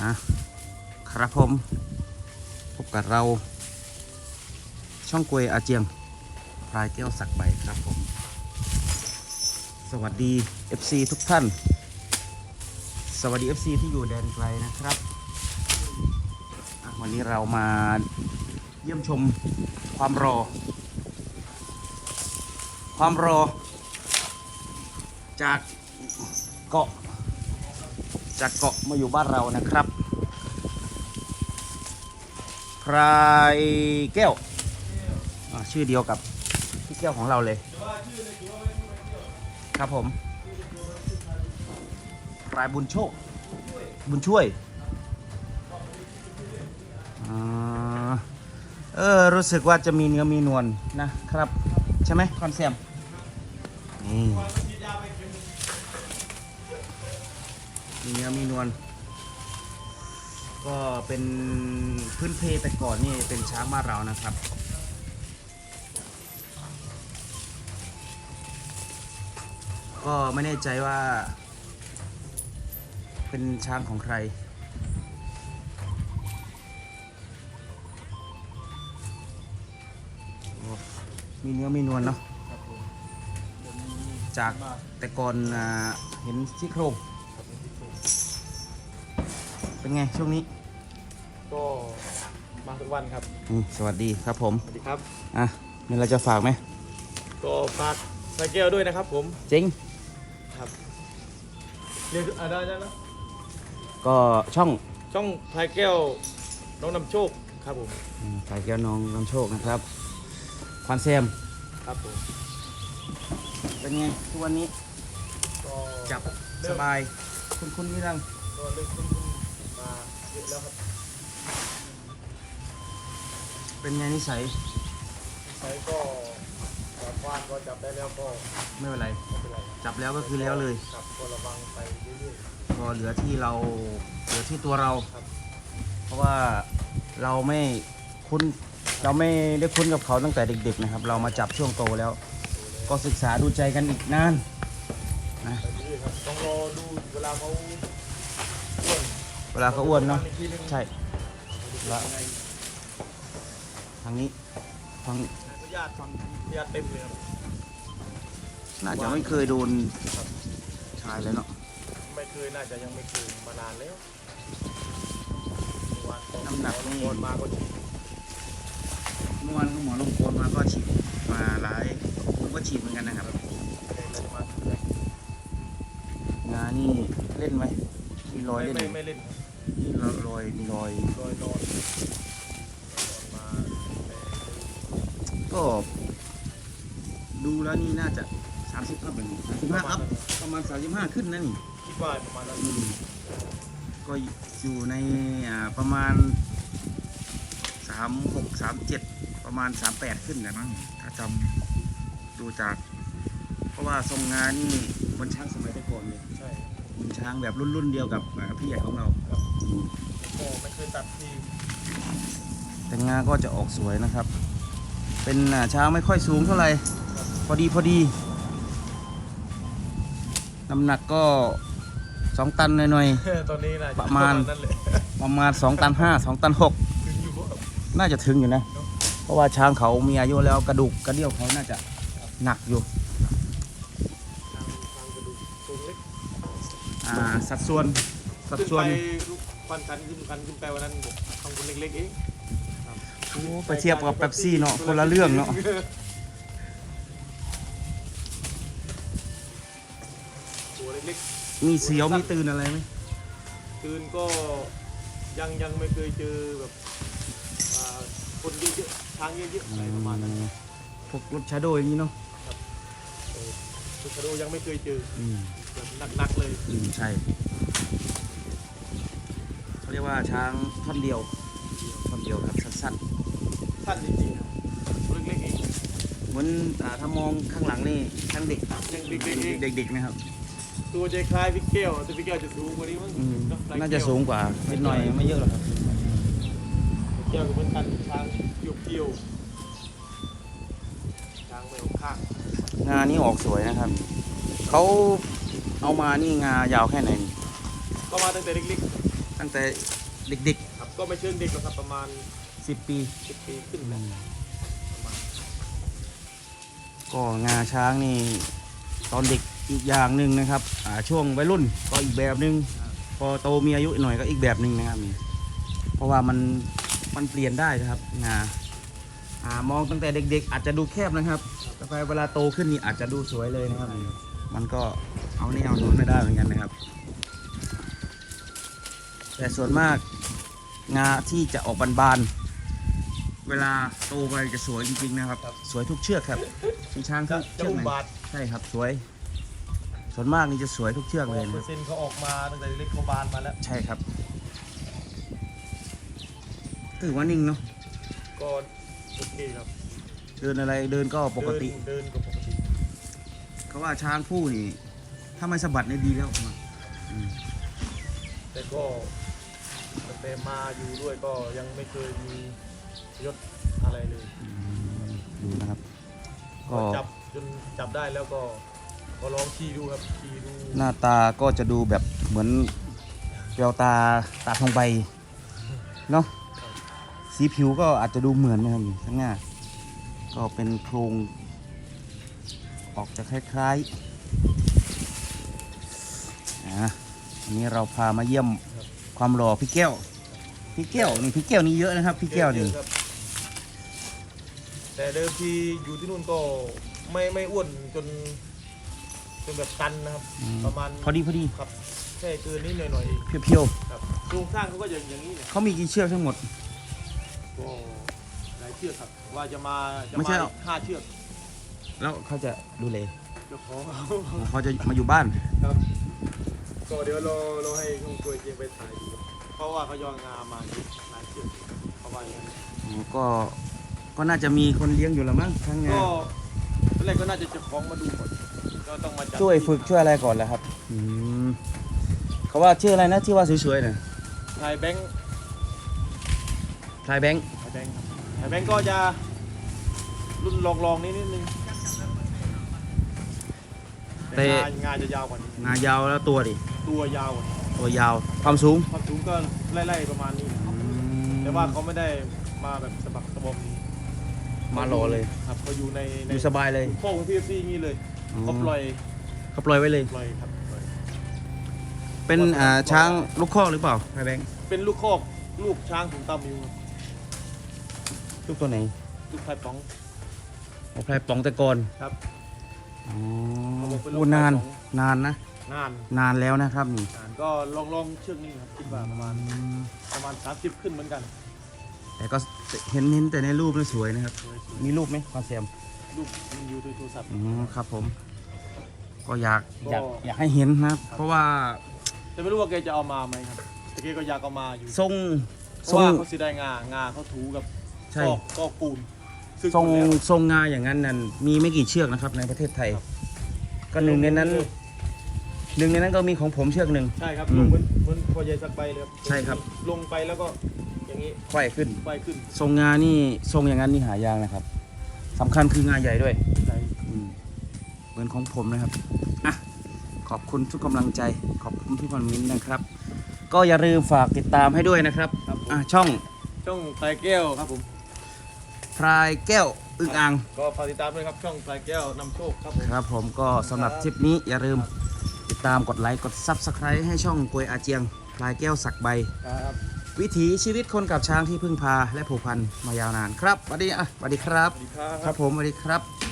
อะครับผม พบกับเรา ช่องกวยอาเจียงพลายแก้วสักใบครับผม สวัสดี FC ทุกท่าน สวัสดี FC ที่อยู่แดนไกลนะครับ วันนี้เรามาเยี่ยมชมความรอ ความรอ จากเกาะ จากเกาะมาอยู่บ้านเรานะครับ พรายแก้วอ่าชื่อเดียวกับพี่แก้วของเราเลย ครับผมพรายบุญโชค บุญช่วยอ่าเออ รู้สึกว่าจะมีเนื้อมีนวลนะครับ ใช่ไหมคอนเซมนี่ มีเนื้อมีนวลก็เป็นพื้นเพแต่ก่อนนี่เป็นช้างบ้านเรานะครับ ก็ไม่แน่ใจว่า เป็นช้างของใครมีเนื้อมีนวลเนาะจากแต่ก่อนอเห็นซี่โครง เป็นไงช่วงนี้ ก็มาทุกวันครับอืมสวัสดีครับผมสวัสดีครับ อะมีอะไรจะฝากไหมก็ฝากสายแก้วด้วยนะครับ ผมจริงครับเรียกอ่าได้ได้นะก็ช่องช่องพายแก้วน้องนำโชคครับผมอืมสายแก้วน้องน้ำโชคนะครับควันแซมครับผมเป็นไงทุกวันนี้ก็จับเริ่สมบาย คุณคุณนี่รัง ก็เริ่มขึ้น มาเยอะแล้วครับเป็นไงนิสัยใช้ก็จับวานก็จับได้แล้วก็ไม่เป็นไร ไม่เป็นไรจับแล้วก็คือแล้วเลยครับก็ระวังไปเรื่อยพอเหลือที่เราเหลือที่ตัวเราๆครับ เพราะว่าเราไม่คุ้นเราไม่ได้คุ้นกับเขาตั้งแต่เด็ก ๆ นะครับ เรามาจับช่วงโตแล้ว ก็ศึกษาดูใจกันอีกนานนะไปเรื่อยๆครับต้องรอดูเวลาเขาอ้วน เวลาเขาอ้วนเนาะอีกทีหนึ่งใช่แล้วยังไงทางนี้ทางญาติฟังญาติเต็มเลยครับน่าจะไม่เคยโดนชายเลยเนาะไม่เคยน่าจะยังไม่เคยมานานแล้วเมื่อวานก็น้ำหนักนี่โอนมาก็ฉีดเมื่อวานก็หมอลงโคนมาก็ฉีดมาหลายผมก็ฉีดเหมือนกันนะครับเลยเลยมาเลยงานนี่เล่นไหม มีรอยไม่เล่นไม่ไหมไม่เล่นครับมีรอยมีรอย ลอยนอนนอนมาแต่ก็ ดูแล้วนี่น่าจะ30อัพแบบนี้35อัพประมาณ35ขึ้นนะนี่คิดว่าประมาณนั้นอืมก็อยู่ในอ่าประมาณ36 37ประมาณ38ขึ้นนะมั้งถ้าจำดูจาก เพราะว่าทรงงานนี่บนช้างสมัยแต่ก่อนเลย ใช่ บนช้างแบบรุ่นๆเดียวกับอ่าพี่ใหญ่ของเราครับก็ไม่เคยตัดที่แต่งาก็จะออกสวยนะครับ เป็นอ่าช้างไม่ค่อยสูงเท่าไหร่พอดีพอดีน้ำหนักก็สองตันหน่อยตอนนี้น่าจประมาณนั้นเลยๆประมาณสองตันห้าสองตันหกถึงอยู่ครับน่าจะถึงอยู่นะ เพราะว่าช้างเขามีอายุแล้วกระดูกกระเดี่ยวเขาน่าจะหนักอยู่ อ่าสัดส่วนสัดขึ้นส่วนไปลูกปันกันขึ้นกันขึ้นไปวันนั้นบอกทางคนเล็กๆเองโอ้ไปเทียบกับเป๊ปซี่เนาะคนละเรื่องเนาะ ตัวเล็กมีเสียวมีตื่นอะไรไหมๆตื่นก็ยังยังไม่เคยเจอแบบอ่าคนเยอะๆทางเยอะๆอะไรประมาณนั้นพวกรถชาโดว์อย่างนี้เนาะเออสุคาโดยังไม่เคยเจอ อืม แบบหนักๆเลย อืมใช่เขาเรียกว่าช้างท่อนเดียวท่อนเดียวครับสั้นสั้นจริงๆครับตัวเล็กๆเองๆเหมือนอ่าถ้ามองข้างหลังนี่ช้างเด็กยังเด็กๆเองเด็กๆนะครับตัวจะคล้ายพิกเกลแต่พิกเกลจะสูงกว่านี้มั้งอืมเอะน่าจะสูงกว่านิดหน่อยไม่เยอะหรอกครับพิกเกลก็เหมือนกันช้างเกี่ยวๆช้างไม่เอาข้าง งานี่ออกสวยนะครับเขา เอามานี่งายาวแค่ไหนนี่ก็มาตั้งแต่เล็กตั้งแต่เด็กครับก็ไม่เชิงเด็กหรอกครับประมาณ ๆ 10 ปีสิบปีขึ้นแหละประมาณก็งาช้างนี่ ตอนเด็กอีกอย่างหนึ่งนะครับอ่าช่วงวัยรุ่นก็อีกแบบหนึ่งพอโตมีอายุหน่อยก็อีกแบบหนึ่งนะครับนี่เพราะว่ามันมันเปลี่ยนได้นะครับงาอ่ามองตั้งแต่เด็ก ๆ อาจจะดูแคบนะครับแต่ไปเวลาโตขึ้นนี่อาจจะดูสวยเลยนะครับนี่มันก็ เอานี่เอานู้นไม่ได้เหมือนกันนะครับ แต่ส่วนมากงาที่จะออกบานๆ เวลาโตไปจะสวยจริงๆนะครับ สวยทุกเชือกครับมีช้างจะทุกจะเชือกอุ้มไหนบาทใช่ครับสวย ส่วนมากนี่จะสวยทุกเชือกเลยเปอนะร์เซ็นต์เขาออกมาตั้งแต่เล็กเขาบานมาแล้ว ใช่ครับถือว่านิ่งเนาะก็โอเคครับ เดินอะไรเดินก็ปกติ เดินเดินก็ปกติ เขาว่าช้างผู้นี่ ถ้าไม่สะบัดเนี่ยดีแล้วมาอืมแต่ก็ตั้งแต่มาอยู่ด้วยก็ยังไม่เคยมียศอะไรเลยดูนะครับก็จับจนจับได้แล้วก็ก็ลองขี่ดูครับขี่ดูหน้าตาก็จะดูแบบเหมือนแววตาตาทองใบเนาะสีผิวก็อาจจะดูเหมือนนะครับนี่ข้างหน้า ก็เป็นโครง ออกจะคล้าย ๆ อะอันนี้เราพามาเยี่ยมความหล่อพี่แก้ว พี่แก้วนี่พี่แก้วนี่เยอะนะครับ พี่แก้วนี่ครับแต่เดิมทีอยู่ที่นู่นก็ไม่ไม่อ้วนจนจนแบบตันนะครับ อืม ประมาณพอดีพอดีครับแค่เกินนิดหน่อยหน่อยๆเองเพียวครับโครงสร้างเขาก็อย่างอย่างนี้เนี่ยๆเขามีกี่เชือกทั้งหมด ก็หลายเชือกครับว่าจะมาจะไม่ใช่มาหรอก ห้าเชือกแล้วเขาจะดูแลเจ้าของเขา เขาจะมาอยู่บ้าน ครับ ก็เดี๋ยวรอรอให้คุณกล้วยเจียงไปถ่ายดูเพราะว่าเขายองงามาหลายเชือกเขาว่าอย่างนั้นอ๋อก็ก็น่าจะมีคนเลี้ยงอยู่แล้วมั้งทั้งงาก็ตอนแรกก็น่าจะเจ้าของมาดูก่อนก็ต้องมาจัดช่วยฝึกช่วยอะไรก่อนแหละครับอืมเขาว่าชื่ออะไรนะที่ว่าสวยๆน่ะถ่ายแบงค์พลายแบงค์ถ่ายแบงค์ครับถ่ายแบงค์ก็จะรุ่นลองๆนิดนิดนึงแต่งานงานจะยาวกว่านี้ งายาวแล้วตัวดิ ตัวยาวกว่านี้ตัวยาวความสูงความสูงก็ไล่ๆประมาณนี้แต่ว่าเขาไม่ได้มาแบบสะบักสะบอมมารอเลย ครับเขาอยู่ในในอยู่สบายเลยโค้งที่ซีอย่างนี้เลยอ๋อ เขาปล่อยเขาปล่อยไว้เลย ปล่อยครับปล่อยเป็นอ่าช้างลูกคอกหรือเปล่าพลายแบงค์เป็นลูกคอกลูกช้างถุงตามิวครับลูกตัวไหนลูกไข่ป๋องของพลายปองตะกอนครับอ๋อเขาบอกเป็นลูกโอ้นานพลายปองนานนะ นานนานแล้วนะครับนี่นานก็ลองลองเชือกนี้ครับคิดว่าประมาณประมาณ 30 ขึ้นเหมือนกัน แต่ก็เห็นเห็นแต่ในรูปนี่สวยนะครับสวยมีรูปไหมความแซมๆลูกมันอยู่ในโทรศัพท์อ๋อครับผม ก็อยากอยากก็อยากให้เห็นนะครับเพราะว่าแต่ไม่รู้ว่าแกจะเอามาไหมครับแต่แกก็อยากเอามาอยู่ทรงเพทรราะงว่าเขาเสียดายงางาเขาถูกับใช่ซอกซอกปูนซึ่งทรงหมดแล้วทรงงาอย่างนั้นนั่นมีไม่กี่เชือกนะครับในประเทศไทยครับก็หนึ่งในนั้น หนึ่งในนั้นก็มีของผมเชือกหนึ่ง ใช่ครับอืมลงเหมือนเหมือนพอใหญ่สักใบเลยครับใช่ครับ ลงไปแล้วก็อย่างนี้ไขว้ขึ้นไปขึ้น ทรงงานี่ทรงอย่างนั้นนี่หายากนะครับสำคัญคืองาใหญ่ด้วยใจอืมเหมือนของผมนะครับอะขอบคุณทุกกำลังใจ ขอบคุณทุกคอมเมนต์นะครับ ก็อย่าลืมฝากติดตามให้ด้วยนะครับครับผมอะช่องช่องปลายแก้วครับผมพรายแก้วอึ่งอ่างก็ฝากติดตามด้วยครับช่องปลายแก้วนำโชคครับผม ครับผมก็สำหรับคลิปนี้อย่าลืม ติดตามกดไลค์กด Subscribe ให้ช่องกวยอาเจียงพลายแก้วสักใบ ครับวิถีชีวิตคนกับช้างที่พึ่งพาและผูกพันมายาวนานครับสวัสดีอะสวัสดีครับ สวัสดีครับ ครับผมสวัสดีครับ